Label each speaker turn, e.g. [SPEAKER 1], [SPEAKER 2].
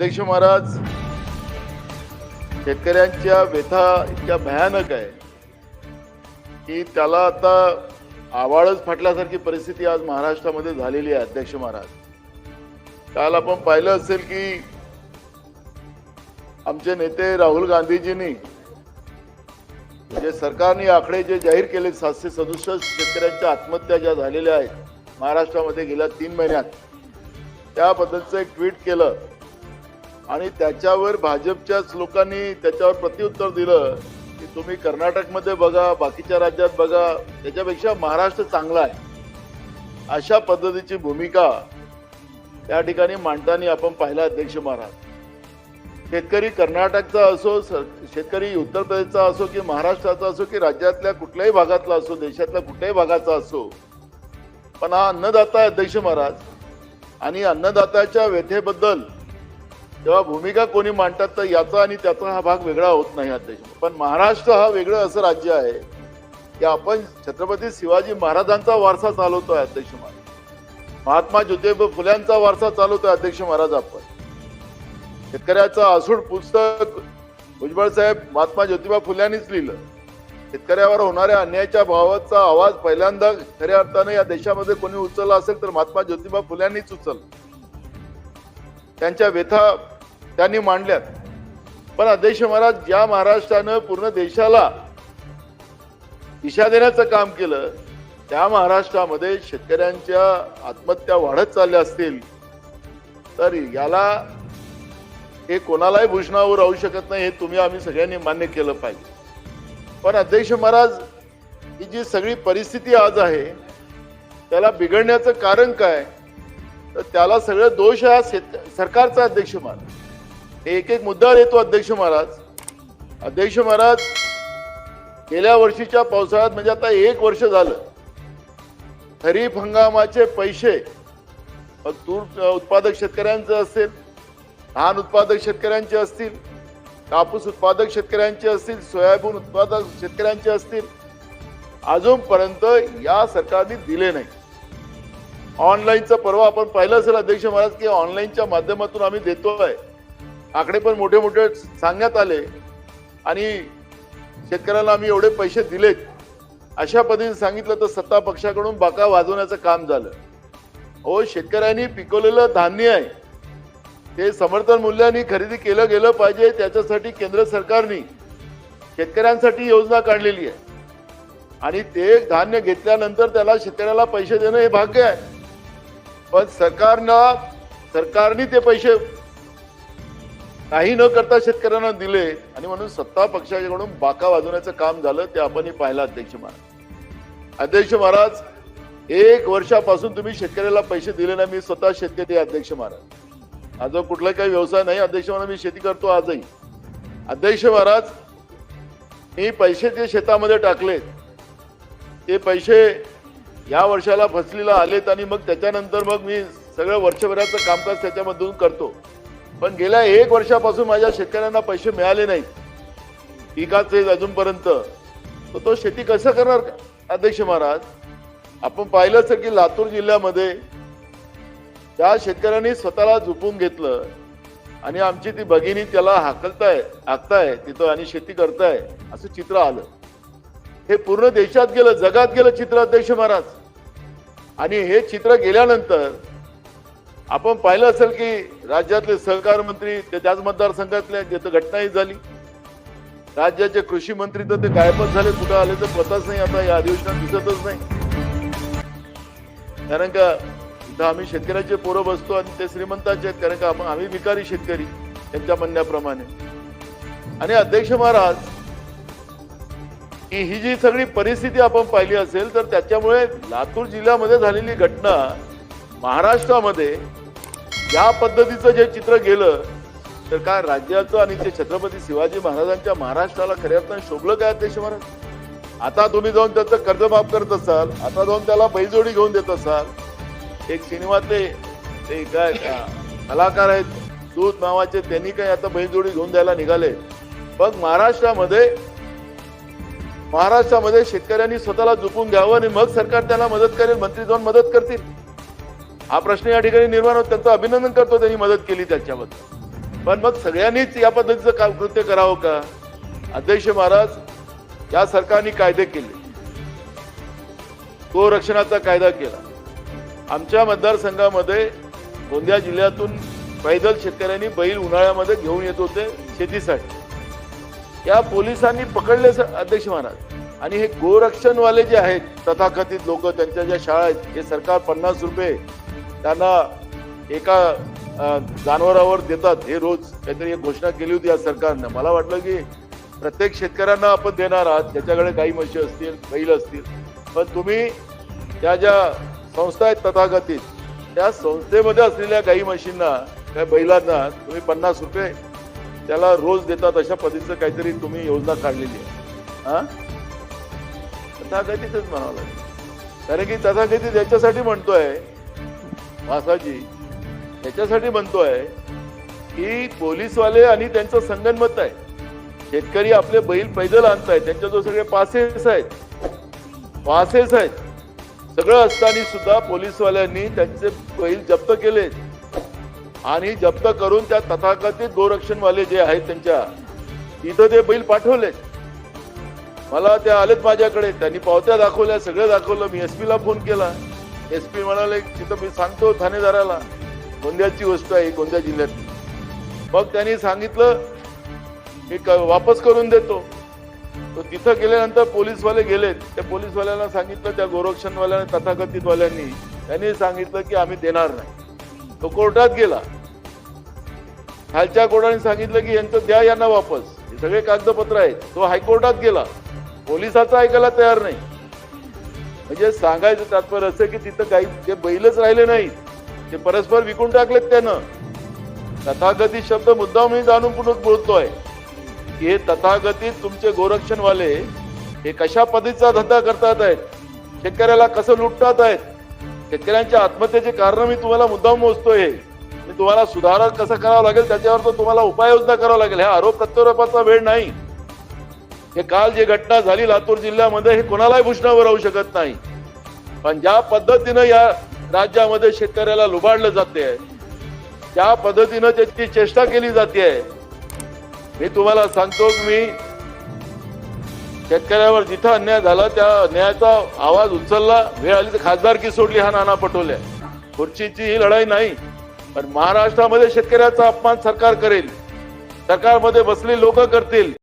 [SPEAKER 1] अध्यक्ष महाराज शेतकऱ्यांच्या व्यथा इतक्या भयानक आहे की त्याला आता आवाळच फाटल्यासारखी परिस्थिती आज महाराष्ट्रामध्ये झालेली आहे अध्यक्ष महाराज. काल आपण पाहिलं असेल की आमचे नेते राहुल गांधीजींनी जे सरकारने आकडे जे जाहीर केले सातशे सदुसष्ट शेतकऱ्यांच्या आत्महत्या ज्या झालेल्या आहेत महाराष्ट्रामध्ये गेल्या तीन महिन्यात त्याबद्दलचं एक ट्विट केलं. आणि त्याच्यावर भाजपच्याच लोकांनी त्याच्यावर प्रत्युत्तर दिलं की तुम्ही कर्नाटकमध्ये बघा बाकीच्या राज्यात बघा त्याच्यापेक्षा महाराष्ट्र चांगला आहे. अशा पद्धतीची भूमिका त्या ठिकाणी मांडताना आपण पाहिला अध्यक्ष महाराज. शेतकरी कर्नाटकचा असो स- शेतकरी उत्तर प्रदेशचा असो की महाराष्ट्राचा असो की राज्यातल्या कुठल्याही भागातला असो देशातल्या कुठल्याही भागाचा असो पण हा अन्नदाता अध्यक्ष महाराज. आणि अन्नदात्याच्या व्यथेबद्दल जेव्हा भूमिका कोणी मांडतात तर याचा आणि त्याचा हा भाग वेगळा होत नाही अध्यक्ष. पण महाराष्ट्र हा वेगळं असं राज्य आहे की आपण छत्रपती शिवाजी महाराजांचा वारसा चालवतोय अध्यक्ष महाराज. महात्मा ज्योतिबा फुल्यांचा वारसा चालवतोय अध्यक्ष महाराज आपण. शेतकऱ्याचं आसूड पुस्तक भुजबळ साहेब महात्मा ज्योतिबा फुल्यांनीच लिहिलं. शेतकऱ्यावर होणाऱ्या अन्यायाच्या भावाचा आवाज पहिल्यांदा खऱ्या अर्थाने या देशामध्ये कोणी उचलला असेल तर महात्मा ज्योतिबा फुल्यांनीच उचलला. त्यांच्या व्यथा त्यांनी मांडल्यात. पण अध्यक्ष महाराज ज्या महाराष्ट्रानं पूर्ण देशाला दिशा देण्याचं काम केलं त्या महाराष्ट्रामध्ये शेतकऱ्यांच्या आत्महत्या वाढत चालल्या असतील तर याला हे कोणालाही भूषणावर राहू शकत नाही हे तुम्ही आम्ही सगळ्यांनी मान्य केलं पाहिजे. पण अध्यक्ष महाराज ही जी सगळी परिस्थिती आज आहे त्याला बिघडण्याचं कारण काय? तर त्याला सगळं दोष हा शेत सरकारचा अध्यक्ष महाराज एक एक मुद्दा येतो अध्यक्ष महाराज. अध्यक्ष महाराज गेल्या वर्षीच्या पावसाळ्यात म्हणजे आता एक वर्ष झालं. खरीप हंगामाचे पैसे तूर उत्पादक शेतकऱ्यांचं असेल धान उत्पादक शेतकऱ्यांचे असतील कापूस उत्पादक शेतकऱ्यांचे असतील सोयाबीन उत्पादक शेतकऱ्यांचे असतील अजूनपर्यंत या सरकारने दिले नाही ऑनलाईनचं परवा आपण पाहिलं असेल अध्यक्ष महाराज की ऑनलाईनच्या माध्यमातून आम्ही देतोय. आकडे पण मोठे मोठे सांगण्यात आले आणि शेतकऱ्याला आम्ही एवढे पैसे दिलेत. अशा पद्धतीने सांगितलं तर सत्ता पक्षाकडून बाका वाजवण्याचं काम झालं. हो शेतकऱ्यांनी पिकवलेलं धान्य आहे. ते समर्थन मूल्याने खरेदी केलं गेलं पाहिजे त्याच्यासाठी केंद्र सरकारने शेतकऱ्यांसाठी योजना काढलेली आहे. आणि ते धान्य घेतल्यानंतर त्याला शेतकऱ्याला पैसे देणं हे भाग्य आहे. पण सरकारनं सरकारने ते पैसे काही न करता शेतकऱ्यांना दिले आणि म्हणून सत्ता पक्षाकडून बाका वाजवण्याचं काम झालं ते आपण पाहिलं अध्यक्ष महाराज. अध्यक्ष महाराज एक वर्षापासून तुम्ही शेतकऱ्याला पैसे दिले नाही मी स्वतः शेतकरी अध्यक्ष महाराज. माझा कुठला काही व्यवसाय नाही अध्यक्ष महाराज मी शेती करतो आजही. अध्यक्ष महाराज मी पैसे जे शेतामध्ये टाकले ते पैसे या वर्षाला फसलीला आलेत आणि मग त्याच्यानंतर मग मी सगळं वर्षभराचं कामकाज त्याच्यामधून करतो. पण गेल्या एक वर्षापासून माझ्या शेतकऱ्यांना पैसे मिळाले नाहीत. पिकाचे अजूनपर्यंत. तर तो शेती कसं करणार अध्यक्ष महाराज आपण पाहिलं असेल की लातूर जिल्ह्यामध्ये त्या शेतकऱ्यांनी स्वतःला झुपून घेतलं आणि आमची ती भगिनी त्याला हाकलताय हाकताय तिथं आणि शेती करताय असं चित्र आलं. हे पूर्ण देशात गेलं जगात गेलं चित्र अध्यक्ष महाराज. आणि हे चित्र गेल्यानंतर आपण पाहिलं असेल की राज्यातले सहकार मंत्री ते त्याच मतदारसंघातले जिथं घटनाही झाली. राज्याचे कृषी मंत्री तर ते गायबच झाले कुठं आले तर पतच नाही आता या अधिवेशनात दिसतच नाही. कारण का इथं आम्ही शेतकऱ्याचे पोरं बसतो आणि ते श्रीमंताचे आहेत कारण का आम्ही भिकारी शेतकरी त्यांच्या म्हणण्याप्रमाणे. आणि अध्यक्ष महाराज ही जी सगळी परिस्थिती आपण पाहिली असेल तर त्याच्यामुळे लातूर जिल्ह्यामध्ये झालेली घटना महाराष्ट्रामध्ये या पद्धतीचं जे चित्र गेलं तर काय राज्याचं आणि ते छत्रपती शिवाजी महाराजांच्या महाराष्ट्राला खऱ्या अर्थानं शोभलं काय अध्यक्ष महाराज? आता तुम्ही जाऊन त्याचं कर्ज माफ करत असाल आता जाऊन त्याला बैजोडी घेऊन देत असाल एक सिनेमातले ते काय कलाकार आहेत दूध नावाचे त्यांनी काय आता बैलजोडी घेऊन द्यायला निघाले. मग महाराष्ट्रामध्ये महाराष्ट्रामध्ये शेतकऱ्यांनी स्वतःला झुकून घ्यावं आणि मग सरकार त्यांना मदत करेल मंत्री जाऊन मदत करतील. हा प्रश्न या ठिकाणी निर्माण होत त्यांचं अभिनंदन करतो त्यांनी मदत केली त्यांच्याबद्दल. पण मग सगळ्यांनीच या पद्धतीचं काम कृत्य करावं का? अध्यक्ष महाराज या सरकारने कायदे केले. तो रक्षणाचा कायदा केला. आमच्या मतदारसंघामध्ये गोंदिया जिल्ह्यातून पैदल शेतकऱ्यांनी बैल उन्हाळ्यामध्ये घेऊन येत होते शेतीसाठी. या पोलिसांनी पकडले अध्यक्ष महाराज. आणि हे गोरक्षणवाले जे आहेत तथाकथित लोक त्यांच्या ज्या शाळा आहेत हे सरकार पन्नास रुपये त्यांना एका जानवरावर जनावरावर देतात. हे रोज काहीतरी एक घोषणा केली होती या सरकारनं. मला वाटलं की प्रत्येक शेतकऱ्यांना आपण देणार आहात. ज्याच्याकडे गाई म्हशी असतील बैल असतील. पण तुम्ही त्या ज्या संस्था आहेत तथाकथित त्या संस्थेमध्ये असलेल्या गाई म्हशींना त्या बैलांना तुम्ही पन्नास रुपये त्याला रोज देतात अशा पद्धतीचं काहीतरी तुम्ही योजना काढलेली आहे. हा? तथाकथितच म्हणावं लागेल. कारण की तथाकथित याच्यासाठी म्हणतोय वासाजी याच्यासाठी म्हणतोय की पोलीसवाले आणि त्यांचं संगनमत आहे. शेतकरी आपले बैल पैदल आणतायत त्यांच्याजवळ सगळे पासेस आहेत. पासेस आहेत. सगळं असताना सुद्धा पोलीसवाल्यांनी त्यांचे बैल जप्त केले आणि जप्त करून त्या तथाकथित गोरक्षणवाले जे आहेत त्यांच्या तिथं ते बैल पाठवले मला त्या आलेत माझ्याकडे. त्यांनी पावत्या दाखवल्या सगळं दाखवलं. मी एस पीला फोन केला. एस पी म्हणाले तिथं मी सांगतो ठाणेदाराला. गोंदियाची गोष्ट आहे गोंदिया जिल्ह्यातली मग त्यांनी सांगितलं मी क- वापस करून देतो. तो तिथं गेल्यानंतर पोलीसवाले गेलेत. त्या पोलीसवाल्याला सांगितलं त्या गोरक्षणवाल्याने तथाकथितवाल्यांनी त्यांनी सांगितलं की आम्ही देणार नाही. तो कोर्टात गेला. खालच्या कोर्टाने सांगितलं की यांचं द्या यांना वापस. हे सगळे कागदपत्र आहेत. तो हायकोर्टात गेला. पोलिसाचा ऐकायला तयार नाही. म्हणजे सांगायचं तात्पर्य असं की तिथं काही ते बैलच राहिले नाहीत ते परस्पर विकून टाकलेत त्यानं. तथाकथित शब्द मुद्दाम मी जाणून पुढे बोलतोय. की हे तथागतीत तुमचे गोरक्षणवाले हे कशा पद्धतीचा धंदा करतात आहेत? शेतकऱ्याला कसं लुटतात आहेत? शेतकऱ्यांच्या आत्महत्येचे कारण मी तुम्हाला मुद्दाम मोजतोय. हे. मी तुम्हाला सुधारणा कसं करावं लागेल त्याच्यावर तर तुम्हाला उपाययोजना करावं लागेल. ह्या आरोप प्रत्यारोपाचा वेळ नाही. हे काल जी घटना झाली लातूर जिल्ह्यामध्ये हे कोणालाही भूषणावर राहू शकत नाही. पण ज्या पद्धतीनं या राज्यामध्ये शेतकऱ्याला लुबाडलं जाते ज्या पद्धतीनं त्याची चेष्टा केली जाते मी तुम्हाला सांगतो की मी. शेतकऱ्यावर जिथं अन्याय झाला त्या अन्यायाचा आवाज उचलला. वेळ आली तर खासदारकी सोडली हा नाना पटोले. खुर्चीची ही लढाई नाही पण महाराष्ट्रामध्ये शेतकऱ्याचा अपमान सरकार करेल. सरकारमध्ये बसले लोक करतील.